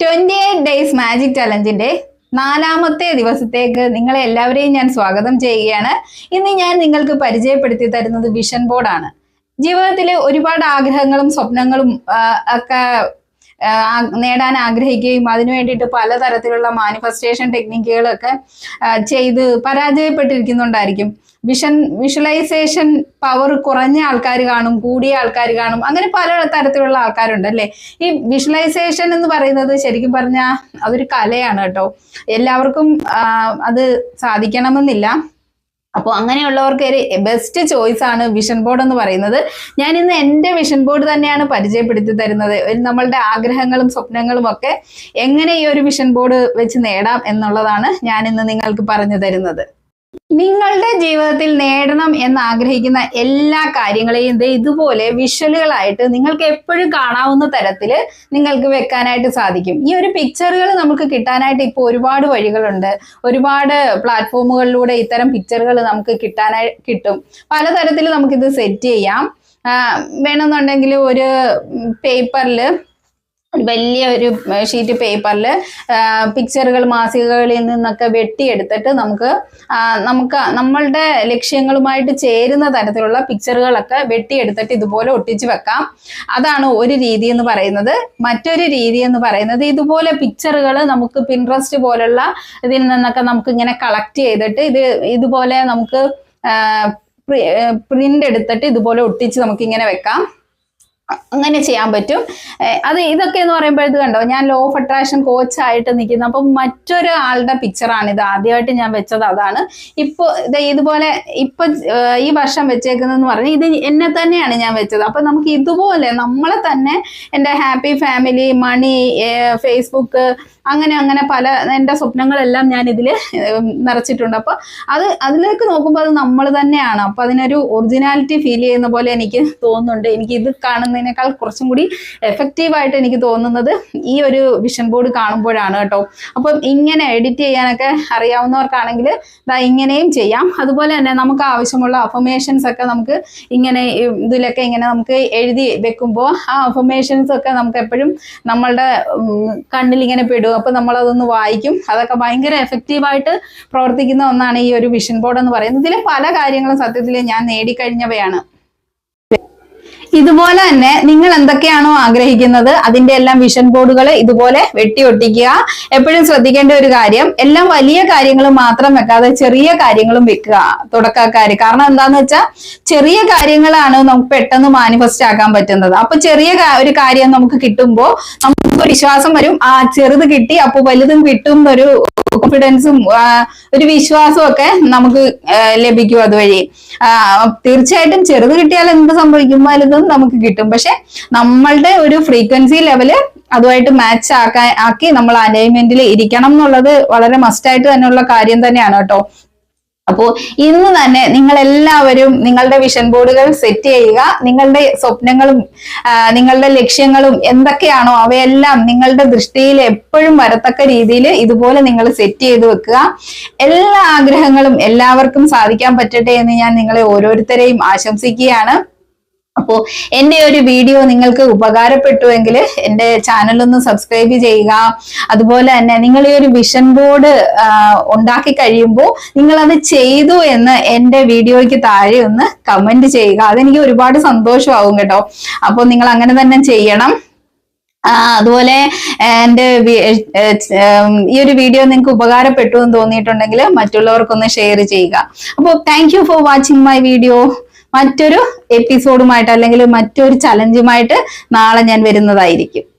Twenty eight days magic ചലഞ്ചിന്റെ നാലാമത്തെ ദിവസത്തേക്ക് നിങ്ങളെ എല്ലാവരെയും ഞാൻ സ്വാഗതം ചെയ്യുകയാണ്. ഇന്ന് ഞാൻ നിങ്ങൾക്ക് പരിചയപ്പെടുത്തി തരുന്നത് വിഷൻ ബോർഡാണ് ജീവിതത്തിലെ ഒരുപാട് ആഗ്രഹങ്ങളും സ്വപ്നങ്ങളും ഒക്കെ നേടാൻ ആഗ്രഹിക്കുകയും അതിനു വേണ്ടിയിട്ട് പലതരത്തിലുള്ള മാനിഫെസ്റ്റേഷൻ ടെക്നിക്കുകളൊക്കെ ചെയ്ത് പരാജയപ്പെട്ടിരിക്കുന്നുണ്ടായിരിക്കും. വിഷൻ വിഷ്വലൈസേഷൻ പവർ കുറഞ്ഞ ആൾക്കാർ കാണും കൂടിയ ആൾക്കാർ കാണും അങ്ങനെ പല തരത്തിലുള്ള ആൾക്കാരുണ്ട് അല്ലേ? ഈ വിഷ്വലൈസേഷൻ എന്ന് പറയുന്നത് ശരിക്കും പറഞ്ഞാൽ അതൊരു കലയാണ് കേട്ടോ. എല്ലാവർക്കും അത് സാധിക്കണമെന്നില്ല. അപ്പോൾ അങ്ങനെയുള്ളവർക്ക് ഒരു ബെസ്റ്റ് ചോയ്സ് ആണ് വിഷൻ ബോർഡ് എന്ന് പറയുന്നത്. ഞാൻ ഇന്ന് എന്റെ വിഷൻ ബോർഡ് തന്നെയാണ് പരിചയപ്പെടുത്തി തരുന്നത്. നമ്മളുടെ ആഗ്രഹങ്ങളും സ്വപ്നങ്ങളും ഒക്കെ എങ്ങനെ ഈ ഒരു വിഷൻ ബോർഡ് വെച്ച് നേടാം എന്നുള്ളതാണ് ഞാൻ ഇന്ന് നിങ്ങൾക്ക് പറഞ്ഞു തരുന്നത്. നിങ്ങളുടെ ജീവിതത്തിൽ നേടണം എന്ന് ആഗ്രഹിക്കുന്ന എല്ലാ കാര്യങ്ങളെയും ദേ ഇതുപോലെ വിഷ്വലുകളായിട്ട് നിങ്ങൾക്ക് എപ്പോഴും കാണാവുന്ന തരത്തിൽ നിങ്ങൾക്ക് വെക്കാനായിട്ട് സാധിക്കും. ഈ ഒരു പിക്ചറുകൾ നമുക്ക് കിട്ടാനായിട്ട് ഇപ്പോൾ ഒരുപാട് വഴികളുണ്ട്. ഒരുപാട് പ്ലാറ്റ്ഫോമുകളിലൂടെ ഇത്തരം പിക്ചറുകൾ നമുക്ക് കിട്ടാനായി കിട്ടും. പലതരത്തിൽ നമുക്കിത് സെറ്റ് ചെയ്യാം. വേണമെന്നുണ്ടെങ്കിൽ ഒരു പേപ്പറിൽ വലിയ ഒരു ഷീറ്റ് പേപ്പറിൽ പിക്ചറുകൾ മാസികകളിൽ നിന്നൊക്കെ വെട്ടിയെടുത്തിട്ട് നമുക്ക് നമുക്ക് നമ്മളുടെ ലക്ഷ്യങ്ങളുമായിട്ട് ചേരുന്ന തരത്തിലുള്ള പിക്ചറുകളൊക്കെ വെട്ടിയെടുത്തിട്ട് ഇതുപോലെ ഒട്ടിച്ച് വെക്കാം. അതാണ് ഒരു രീതി എന്ന് പറയുന്നത്. മറ്റൊരു രീതി എന്ന് പറയുന്നത് ഇതുപോലെ പിക്ചറുകൾ നമുക്ക് പിൻട്രസ്റ്റ് പോലുള്ള ഇതിൽ നിന്നൊക്കെ നമുക്ക് ഇങ്ങനെ കളക്ട് ചെയ്തിട്ട് ഇത് ഇതുപോലെ നമുക്ക് പ്രിന്റ് എടുത്തിട്ട് ഇതുപോലെ ഒട്ടിച്ച് നമുക്ക് ഇങ്ങനെ വെക്കാം. അങ്ങനെ ചെയ്യാൻ പറ്റും. അത് ഇതൊക്കെ എന്ന് പറയുമ്പോഴത് കണ്ടോ? ഞാൻ ലോ ഓഫ് അട്രാക്ഷൻ കോച്ച് ആയിട്ട് നിൽക്കുന്ന മറ്റൊരു മറ്റൊരാളുടെ പിക്ചറാണ് ഇത്. ആദ്യമായിട്ട് ഞാൻ വെച്ചത് അതാണ്. ഇപ്പൊ ഇത് ഇതുപോലെ ഇപ്പൊ ഈ വർഷം വെച്ചേക്കുന്നതെന്ന് പറഞ്ഞാൽ ഇത് എന്നെ തന്നെയാണ് ഞാൻ വെച്ചത്. അപ്പൊ നമുക്ക് ഇതുപോലെ നമ്മളെ തന്നെ എന്റെ ഹാപ്പി ഫാമിലി മണി ഫേസ്ബുക്ക് അങ്ങനെ അങ്ങനെ പല എന്റെ സ്വപ്നങ്ങളെല്ലാം ഞാൻ ഇതിൽ നിറച്ചിട്ടുണ്ട്. അപ്പോൾ അത് അതിലേക്ക് നോക്കുമ്പോൾ അത് നമ്മൾ തന്നെയാണ്. അപ്പോൾ അതിനൊരു ഒറിജിനാലിറ്റി ഫീൽ ചെയ്യുന്ന പോലെ എനിക്ക് തോന്നുന്നുണ്ട്. എനിക്ക് ഇത് കാണുന്നതിനേക്കാൾ കുറച്ചും കൂടി എഫക്റ്റീവായിട്ട് എനിക്ക് തോന്നുന്നത് ഈ ഒരു വിഷൻ ബോർഡ് കാണുമ്പോഴാണ് കേട്ടോ. അപ്പം ഇങ്ങനെ എഡിറ്റ് ചെയ്യാനൊക്കെ അറിയാവുന്നവർക്കാണെങ്കിൽ ദാ ഇങ്ങനെയും ചെയ്യാം. അതുപോലെ തന്നെ നമുക്ക് ആവശ്യമുള്ള അഫർമേഷൻസ് ഒക്കെ നമുക്ക് ഇങ്ങനെ ഇതിലൊക്കെ ഇങ്ങനെ നമുക്ക് എഴുതി വെക്കുമ്പോൾ ആ അഫർമേഷൻസ് ഒക്കെ നമുക്ക് എപ്പോഴും നമ്മളുടെ കണ്ണിൽ ഇങ്ങനെ പെടും. അപ്പോൾ നമ്മളതൊന്ന് വായിക്കും. അതൊക്കെ ഭയങ്കര എഫക്റ്റീവായിട്ട് പ്രവർത്തിക്കുന്ന ഒന്നാണ് ഈ ഒരു വിഷൻ ബോർഡ് എന്ന് പറയുന്നത്. ഇതിലെ പല കാര്യങ്ങളും സത്യത്തിൽ ഞാൻ നേടിക്കഴിഞ്ഞവയാണ്. ഇതുപോലെ തന്നെ നിങ്ങൾ എന്തൊക്കെയാണോ ആഗ്രഹിക്കുന്നത് അതിന്റെ എല്ലാം വിഷൻ ബോർഡുകൾ ഇതുപോലെ വെട്ടി ഒട്ടിക്കുക. എപ്പോഴും ശ്രദ്ധിക്കേണ്ട ഒരു കാര്യം എല്ലാം വലിയ കാര്യങ്ങൾ മാത്രം വെക്കാതെ ചെറിയ കാര്യങ്ങളും വെക്കുക തുടക്കക്കാര്. കാരണം എന്താന്ന് വെച്ചാൽ ചെറിയ കാര്യങ്ങളാണ് നമുക്ക് പെട്ടെന്ന് മാനിഫെസ്റ്റ് ആക്കാൻ പറ്റുന്നത്. അപ്പൊ ചെറിയ ഒരു കാര്യം നമുക്ക് കിട്ടുമ്പോൾ നമുക്ക് വിശ്വാസം വരും. ആ ചെറുത് കിട്ടി അപ്പൊ വലുതും കിട്ടും ഒരു കോൺഫിഡൻസും ഒരു വിശ്വാസവും ഒക്കെ നമുക്ക് ലഭിക്കും അതുവഴി. തീർച്ചയായിട്ടും ചെറുത് കിട്ടിയാൽ എന്ത് സംഭവിക്കും? വലുതും നമുക്ക് കിട്ടും. പക്ഷെ നമ്മളുടെ ഒരു ഫ്രീക്വൻസി ലെവൽ അതുമായിട്ട് മാച്ച് ആക്കാൻ ആക്കി നമ്മൾ അലൈൻമെന്റിൽ ഇരിക്കണം എന്നുള്ളത് വളരെ മസ്റ്റായിട്ട് തന്നെയുള്ള കാര്യം തന്നെയാണ് കേട്ടോ. അപ്പോൾ ഇന്ന് തന്നെ നിങ്ങൾ എല്ലാവരും നിങ്ങളുടെ വിഷൻ ബോർഡുകൾ സെറ്റ് ചെയ്യുക നിങ്ങളുടെ സ്വപ്നങ്ങളും നിങ്ങളുടെ ലക്ഷ്യങ്ങളും എന്തൊക്കെയാണോ അവയെല്ലാം നിങ്ങളുടെ ദൃഷ്ടിയിൽ എപ്പോഴും വരത്തക്ക രീതിയിൽ ഇതുപോലെ നിങ്ങൾ സെറ്റ് ചെയ്ത് വെക്കുക. എല്ലാ ആഗ്രഹങ്ങളും എല്ലാവർക്കും സാധിക്കാൻ പറ്റട്ടെ എന്ന് ഞാൻ നിങ്ങളെ ഓരോരുത്തരെയും ആശംസിക്കുകയാണ്. അപ്പോൾ എന്റെ ഒരു വീഡിയോ നിങ്ങൾക്ക് ഉപകാരപ്പെട്ടുവെങ്കിൽ എന്റെ ചാനൽ ഒന്ന് സബ്സ്ക്രൈബ് ചെയ്യുക. അതുപോലെ തന്നെ നിങ്ങൾ ഈ ഒരു വിഷൻ ബോർഡ് ഉണ്ടാക്കി കഴിയുമ്പോൾ നിങ്ങൾ അത് ചെയ്തു എന്ന് എന്റെ വീഡിയോയ്ക്ക് താഴെ ഒന്ന് കമന്റ് ചെയ്യുക. അതെനിക്ക് ഒരുപാട് സന്തോഷമാവും കേട്ടോ. അപ്പോൾ നിങ്ങൾ അങ്ങനെ തന്നെ ചെയ്യണം. അതുപോലെ എന്റെ ഈ ഒരു വീഡിയോ നിങ്ങൾക്ക് ഉപകാരപ്പെട്ടു എന്ന് തോന്നിയിട്ടുണ്ടെങ്കിൽ മറ്റുള്ളവർക്കൊന്ന് ഷെയർ ചെയ്യുക. അപ്പോൾ thank for watching my video മറ്റൊരു എപ്പിസോഡുമായിട്ട് അല്ലെങ്കിൽ മറ്റൊരു ചലഞ്ചുമായിട്ട് നാളെ ഞാൻ വരുന്നതായിരിക്കും.